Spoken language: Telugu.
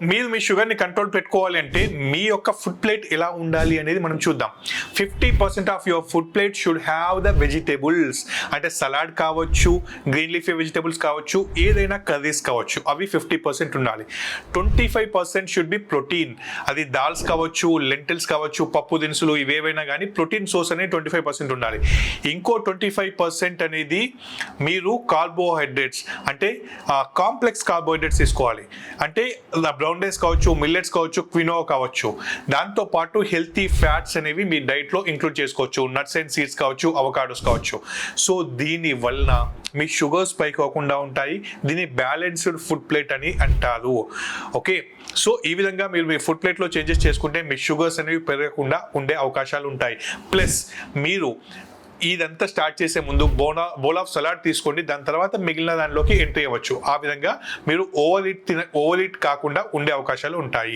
మీరు మీ షుగర్ని కంట్రోల్ పెట్టుకోవాలి అంటే మీ యొక్క ఫుడ్ ప్లేట్ ఎలా ఉండాలి అనేది మనం చూద్దాం. Fifty percent of your food plate should have the vegetables. అంటే సలాడ్ కావచ్చు గ్రీన్ లీఫీ వెజిటేబుల్స్ కావచ్చు ఏదైనా కర్రీస్ కావచ్చు అవి ఫిఫ్టీ పర్సెంట్ ఉండాలి. Twenty five percent should be protein. అది దాల్స్ కావచ్చు లెంటిల్స్ కావచ్చు పప్పు దినుసులు ఇవేవైనా కానీ ప్రోటీన్ సోర్స్ అనేది ట్వంటీ ఫైవ్ పర్సెంట్ ఉండాలి. ఇంకో ట్వంటీ ఫైవ్ పర్సెంట్ అనేది మీరు కార్బోహైడ్రేట్స్ అంటే కాంప్లెక్స్ కార్బోహైడ్రేట్స్ తీసుకోవాలి. అంటే బ్రౌన్ రైస్ కావచ్చు మిల్లెట్స్ కావచ్చు క్వినో కావచ్చు. దాంతో పాటు హెల్తీ ఫ్యాట్స్ అనేవి మీ డైట్లో ఇంక్లూడ్ చేసుకోవచ్చు. నట్స్ అండ్ సీడ్స్ కావచ్చు అవకాడోస్ కావచ్చు. సో దీని వలన మీ షుగర్స్ పైకి అవ్వకుండా ఉంటాయి. దీన్ని బ్యాలెన్స్డ్ ఫుడ్ ప్లేట్ అని అంటారు. ఓకే? సో ఈ విధంగా మీరు మీ ఫుడ్ ప్లేట్లో చేంజెస్ చేసుకుంటే మీ షుగర్స్ అనేవి పెరగకుండా ఉండే అవకాశాలు ఉంటాయి. ప్లస్ మీరు ఇదంతా స్టార్ట్ చేసే ముందు బోనా బోల్ ఆఫ్ సలాడ్ తీసుకోండి. దాని తర్వాత మిగిలిన దానిలోకి ఎంట్రీ అవ్వచ్చు. ఆ విధంగా మీరు ఓవర్ ఇట్ తిన ఓవర్ ఈట్ కాకుండా ఉండే అవకాశాలు ఉంటాయి.